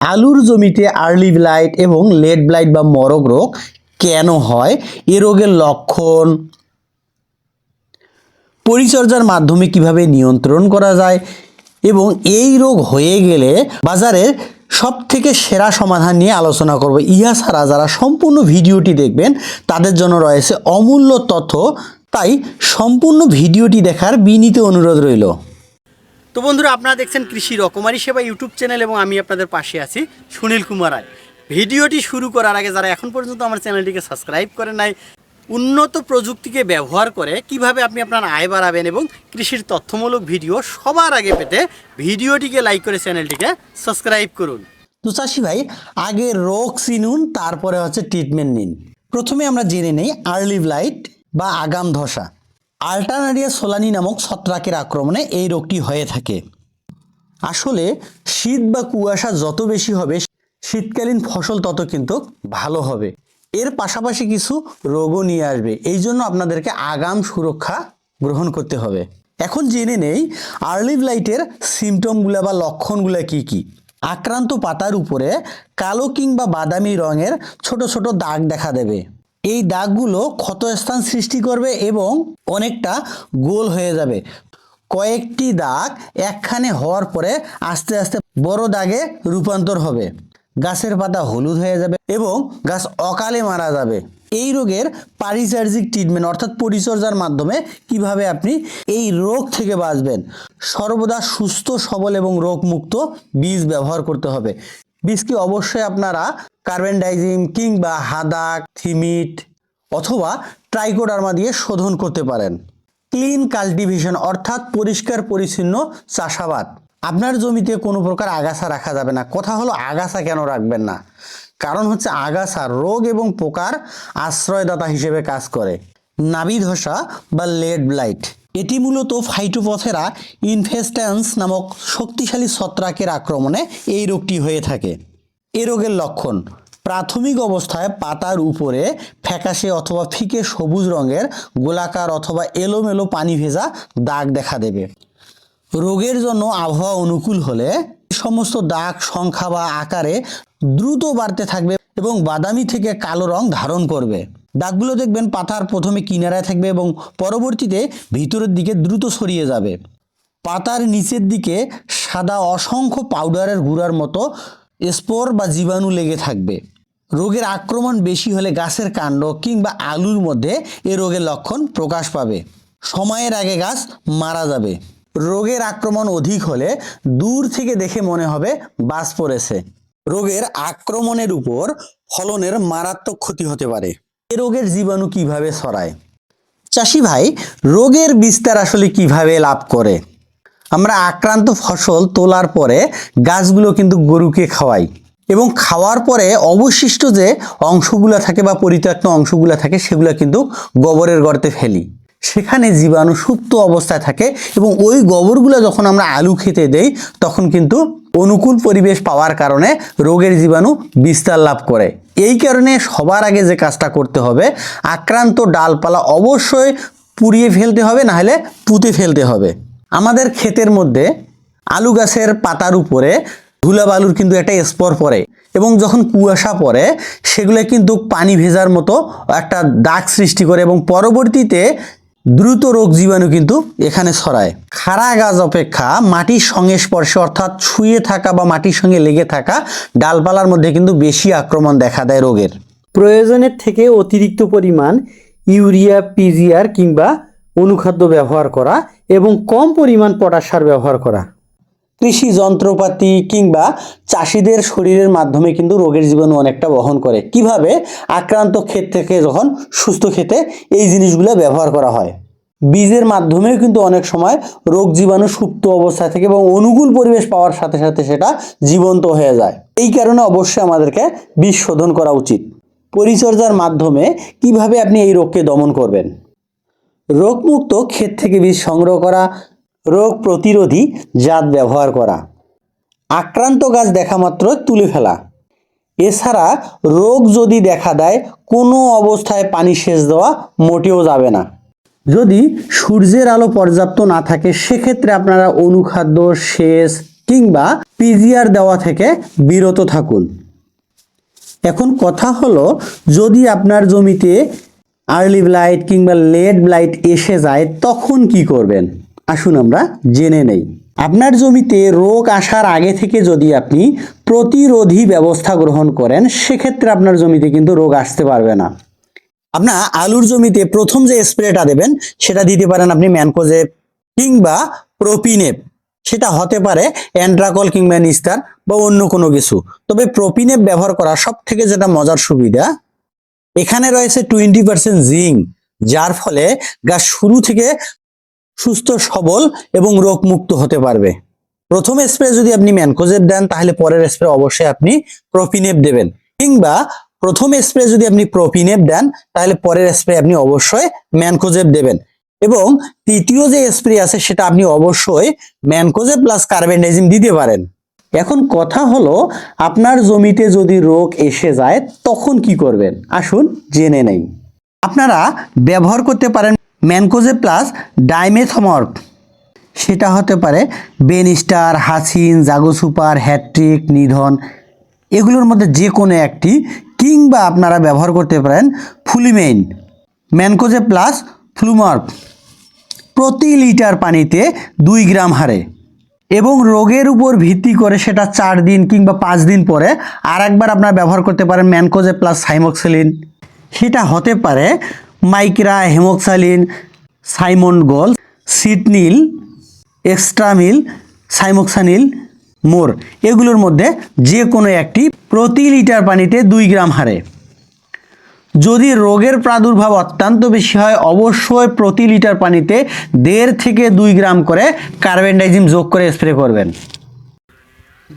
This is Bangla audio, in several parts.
আলুর জমিতে আর্লি ব্লাইট এবং লেট ব্লাইট বা মরক রোগ কেন হয়? এ রোগের লক্ষণ পরিচর্যার মাধ্যমে কীভাবে নিয়ন্ত্রণ করা যায়? এবং এই রোগ হয়ে গেলে বাজারে সব থেকে সেরা সমাধান নিয়ে আলোচনা করব। ইহা ছাড়া যারা সম্পূর্ণ ভিডিওটি দেখবেন, তাদের জন্য রয়েছে অমূল্য তথ্য। তাই সম্পূর্ণ ভিডিওটি দেখার বিনীত অনুরোধ রইল। তো বন্ধুরা, আপনারা দেখছেন কৃষি রকমারি সেবা ইউটিউব চ্যানেল এবং আমি আপনাদের পাশে আছি সুনীল কুমার রায়। ভিডিওটি শুরু করার আগে যারা এখন পর্যন্ত আমার চ্যানেলটিকে সাবস্ক্রাইব করে নাই, উন্নত প্রযুক্তিকে ব্যবহার করে কীভাবে আপনি আপনার আয় বাড়াবেন এবং কৃষির তথ্যমূলক ভিডিও সবার আগে পেতে ভিডিওটিকে লাইক করে চ্যানেলটিকে সাবস্ক্রাইব করুন। তো চাষি ভাই, আগে রোগ চিনুন, তারপরে হচ্ছে ট্রিটমেন্ট নিন। প্রথমে আমরা জেনে নেই আর্লি ব্লাইট বা আগাম ধসা। আল্টারনারিয়া সোলানি নামক ছত্রাকের আক্রমণে এই রোগটি হয়ে থাকে। আসলে শীত বা কুয়াশা যত বেশি হবে, শীতকালীন ফসল তত কিন্তু ভালো হবে। এর পাশাপাশি কিছু রোগও নিয়ে আসবে। এই জন্য আপনাদেরকে আগাম সুরক্ষা গ্রহণ করতে হবে। এখন জেনে নেই, আর্লি ব্লাইটের সিমটমগুলো বা লক্ষণগুলো কি কি? আক্রান্ত পাতার উপরে কালো কিংবা বাদামি রঙের ছোট ছোট দাগ দেখা দেবে। এই দাগগুলো ক্ষতস্থান সৃষ্টি করবে এবং অনেকটা গোল হয়ে যাবে। কয়েকটি দাগ একখানে হওয়ার পরে আস্তে আস্তে বড় দাগে রূপান্তর হবে। গাছের পাতা হলুদ হয়ে যাবে এবং গাছ অকালে মারা যাবে। এই রোগের পারিচার্জিক ট্রিটমেন্ট অর্থাৎ পরিচর্যার মাধ্যমে কীভাবে আপনি এই রোগ থেকে বাঁচবেন? সর্বদা সুস্থ, সবল এবং রোগমুক্ত বীজ ব্যবহার করতে হবে। বীজকে অবশ্যই আপনারা কার্বেন্ডাইজিম কিংবা হাদাক, থিমিট অথবা ট্রাইকোডার্মা দিয়ে শোধন করতে পারেন। ক্লিন কাল্টিভেশন অর্থাৎ পরিষ্কার পরিচ্ছন্ন চাষাবাদ। আপনার জমিতে কোনো প্রকার আগাছা রাখা যাবে না। কথা হলো আগাছা কেন রাখবেন না? কারণ হচ্ছে আগাছা রোগ এবং পোকার আশ্রয়দাতা হিসেবে কাজ করে। নাবি ধসা বা লেড ব্লাইট। এটি মূলত ফাইটোপথেরা ইনফেস্ট্যান্স নামক শক্তিশালী ছত্রাকের আক্রমণে এই রোগটি হয়ে থাকে। এ রোগের লক্ষণ, প্রাথমিক অবস্থায় পাতার উপরে ফ্যাকাশে অথবা ফিকে সবুজ রঙের গোলাকার অথবা এলোমেলো পানি ভেজা দাগ দেখা দেবে। রোগের জন্য আবহাওয়া অনুকূল হলে সমস্ত দাগ সংখ্যা বা আকারে দ্রুত বাড়তে থাকবে এবং বাদামি থেকে কালো রং ধারণ করবে। দাগগুলো দেখবেন পাতার প্রথমে কিনারায় থাকবে এবং পরবর্তীতে ভিতরের দিকে দ্রুত ছড়িয়ে যাবে। পাতার নিচের দিকে সাদা অসংখ্য পাউডারের গুঁড়ার মতো স্পোর বা জীবাণু লেগে থাকবে। রোগের আক্রমণ বেশি হলে গাছের কাণ্ড কিংবা আলুর মধ্যে এ রোগের লক্ষণ প্রকাশ পাবে। সময়ের আগে গাছ মারা যাবে। রোগের আক্রমণ অধিক হলে দূর থেকে দেখে মনে হবে বাস পড়েছে। রোগের আক্রমণের উপর ফলনের মারাত্মক ক্ষতি হতে পারে। এ রোগের জীবাণু কীভাবে ছড়ায়? চাষি ভাই, রোগের বিস্তার আসলে কীভাবে লাভ করে? আমরা আক্রান্ত ফসল তোলার পরে গাছগুলো কিন্তু গরুকে খাওয়াই এবং খাওয়ার পরে অবশিষ্ট যে অংশগুলো থাকে বা পরিত্যক্ত অংশগুলো থাকে সেগুলো কিন্তু গোবরের গর্তে ফেলি। সেখানে জীবাণু সুপ্ত অবস্থায় থাকে এবং ওই গোবরগুলো যখন আমরা আলু খেতে দেই, তখন কিন্তু অনুকূল পরিবেশ পাওয়ার কারণে রোগের জীবাণু বিস্তার লাভ করে। এই কারণে সবার আগে যে কাজটা করতে হবে, আক্রান্ত ডালপালা অবশ্যই পুড়িয়ে ফেলতে হবে না হলে পুঁতে ফেলতে হবে। আমাদের ক্ষেতের মধ্যে আলু গাছের পাতার উপরে ধুলাবালুর কিন্তু একটা স্পর পড়ে এবং যখন কুয়াশা পড়ে, সেগুলো কিন্তু পানি ভেজার মতো একটা দাগ সৃষ্টি করে এবং পরবর্তীতে দ্রুত রোগ জীবাণু কিন্তু এখানে ছড়ায়। খাড়া গাছ অপেক্ষা, মাটির সঙ্গে স্পর্শে, অর্থাৎ ছুঁয়ে থাকা বা মাটির সঙ্গে লেগে থাকা ডালপালার মধ্যে কিন্তু বেশি আক্রমণ দেখা দেয় রোগের। প্রয়োজনের থেকে অতিরিক্ত পরিমাণ ইউরিয়া, পিজিআর কিংবা অনুখাদ্য ব্যবহার করা এবং কম পরিমাণ পটাশার ব্যবহার করা। কৃষি যন্ত্রপাতি কিংবা চাষিদের শরীরের মাধ্যমে কিন্তু রোগের জীবাণু অনেকটা বহন করে। কীভাবে? আক্রান্ত ক্ষেত থেকে যখন সুস্থ ক্ষেতে এই জিনিসগুলো ব্যবহার করা হয়। বীজের মাধ্যমেও কিন্তু অনেক সময় রোগ জীবাণু সুপ্ত অবস্থায় থেকে এবং অনুকূল পরিবেশ পাওয়ার সাথে সাথে সেটা জীবন্ত হয়ে যায়। এই কারণে অবশ্যই আমাদেরকে বীজ শোধন করা উচিত। পরিচর্যার মাধ্যমে কীভাবে আপনি এই রোগকে দমন করবেন? রোগমুক্ত ক্ষেত থেকে বীজ সংগ্রহ করা রোগ প্রতিরোধী জাত ব্যবহার করা। আক্রান্ত গাছ দেখা মাত্র তুলে ফেলা। এছাড়া রোগ যদি দেখা দেয়, কোনো অবস্থায় পানি সেচ দেওয়া মোটেও যাবে না। যদি সূর্যের আলো পর্যাপ্ত না থাকে, সেক্ষেত্রে আপনারা অনুখাদ্য, সেচ কিংবা পিজিআর দেওয়া থেকে বিরত থাকুন। এখন কথা হলো, যদি আপনার জমিতে আর্লি ব্লাইট কিংবা লেট ব্লাইট এসে যায়, তখন কি করবেন? আসুন আমরা জেনে নেই। আপনার জমিতে রোগ আসার আগে থেকে যদি আপনি প্রতিরোধী ব্যবস্থা গ্রহণ করেন, সেক্ষেত্রে আপনার জমিতে কিন্তু রোগ আসতে পারবে না। আপনার আলুর জমিতে প্রথম যে স্প্রেটা দেবেন, সেটা দিতে পারেন আপনি ম্যানকোজেব কিংবা প্রোপিনেপ সেটা হতে পারে অ্যান্ড্রাকল কিংবা নিস্তার বা অন্য কোনো কিছু। তবে প্রোপিনেপ ব্যবহার করা সব থেকে যেটা মজার সুবিধা, এখানে রয়েছে টোয়েন্টি পার্সেন্ট জিঙ্ক, যার ফলে গাছ শুরু থেকে সুস্থ, সবল এবং রোগমুক্ত হতে পারবে। প্রথম স্প্রে যদি আপনি ম্যানকোজেব দেন, তাহলে পরের স্প্রে অবশ্যই আপনি প্রোপিনেপ দেবেন। কিংবা প্রথম স্প্রে যদি আপনি প্রোপিনেপ দেন, তাহলে পরের স্প্রে আপনি অবশ্যই ম্যানকোজেব দেবেন। এবং তৃতীয় যে স্প্রে আছে, সেটা আপনি অবশ্যই ম্যানকোজেব প্লাস কার্বেন্ডাইজিম দিতে পারেন। এখন কথা হলো, আপনার জমিতে যদি রোগ এসে যায়, তখন কি করবেন? আসুন জেনে নেই। আপনারা ব্যবহার করতে পারেন ম্যানকোজে প্লাস ডাইমেথমর্ফ। সেটা হতে পারে বেনিস্টার, হাসিন, জাগো সুপার হ্যাট্রিক নিধন। এগুলোর মধ্যে যে কোনো একটি, কিংবা আপনারা ব্যবহার করতে পারেন ফুলিমেইন। ম্যানকোজে প্লাস ফ্লুমার্ফ। প্রতি লিটার পানিতে দুই গ্রাম হারে। এবং রোগের উপর ভিত্তি করে সেটা চার দিন কিংবা পাঁচ দিন পরে আর একবার আপনারা ব্যবহার করতে পারেন ম্যানকোজে প্লাস সাইমক্সেলিন। সেটা হতে পারে মাইক্রা হেমোক্সালিন সাইমন গোল সিটনিল এক্সট্রামিল, সাইমোক্সানিল, মোর। এগুলোর মধ্যে যে কোনো একটি প্রতি লিটার পানিতে দুই গ্রাম হারে। যদি রোগের প্রাদুর্ভাব অত্যন্ত বেশি হয়, অবশ্যই প্রতি লিটার পানিতে দেড় থেকে দুই গ্রাম করে কার্বেন্ডাইজিম যোগ করে স্প্রে করবেন।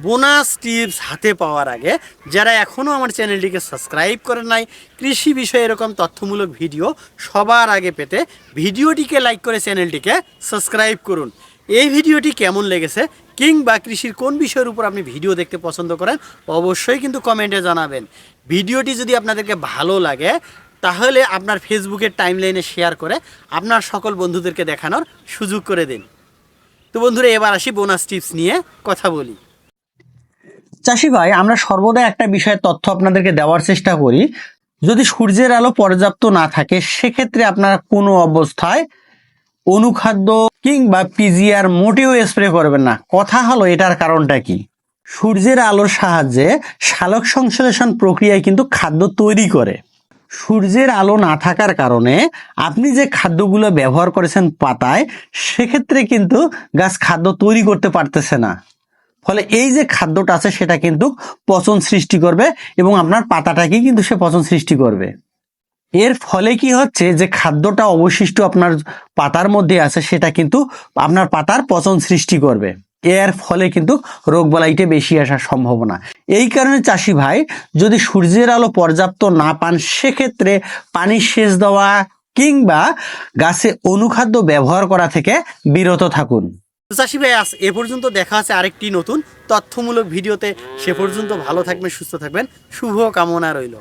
বোনাস টিপস হাতে পাওয়ার আগে যারা এখনও আমার চ্যানেলটিকে সাবস্ক্রাইব করেন নাই, কৃষি বিষয়ে এরকম তথ্যমূলক ভিডিও সবার আগে পেতে ভিডিওটিকে লাইক করে চ্যানেলটিকে সাবস্ক্রাইব করুন। এই ভিডিওটি কেমন লেগেছে কিংবা কৃষির কোন বিষয়ের উপর আপনি ভিডিও দেখতে পছন্দ করেন, অবশ্যই কিন্তু কমেন্টে জানাবেন। ভিডিওটি যদি আপনাদেরকে ভালো লাগে, তাহলে আপনার ফেসবুকের টাইমলাইনে শেয়ার করে আপনার সকল বন্ধুদেরকে দেখানোর সুযোগ করে দিন। তো বন্ধুরা, এবার আসি বোনাস টিপস নিয়ে কথা বলি। চাষি ভাই, আমরা সর্বদা একটা বিষয়ের তথ্য আপনাদেরকে দেওয়ার চেষ্টা করি। যদি সূর্যের আলো পর্যাপ্ত না থাকে, সেক্ষেত্রে আপনারা কোনো অবস্থায় অনুখাদ্য কিংবা পিজিআর মোটেও স্প্রে করবেন না। কথা হলো এটার কারণটা কি? সূর্যের আলোর সাহায্যে সালোক সংশ্লেষণ প্রক্রিয়ায় কিন্তু খাদ্য তৈরি করে। সূর্যের আলো না থাকার কারণে আপনি যে খাদ্যগুলো ব্যবহার করেছেন পাতায়, সেক্ষেত্রে কিন্তু গাছ খাদ্য তৈরি করতে পারতেছে না। ফলে এই যে খাদ্যটা আছে, সেটা কিন্তু পচন সৃষ্টি করবে এবং আপনার পাতাটাকে কিন্তু সে পচন সৃষ্টি করবে। এর ফলে কি হচ্ছে যে খাদ্যটা অবশিষ্ট আপনার পাতার মধ্যে আছে, সেটা কিন্তু আপনার পাতার পচন সৃষ্টি করবে। এর ফলে কিন্তু রোগ বালাইটে বেশি আসার সম্ভাবনা। এই কারণে চাষি ভাই, যদি সূর্যের আলো পর্যাপ্ত না পান, সেক্ষেত্রে পানি সেচ দেওয়া কিংবা গাছে অনুখাদ্য ব্যবহার করা থেকে বিরত থাকুন। চাষি ভাই, আজ এ পর্যন্ত দেখা আছে আরেকটি নতুন তথ্যমূলক ভিডিওতে। সে পর্যন্ত ভালো থাকবেন, সুস্থ থাকবেন। শুভ কামনা রইল।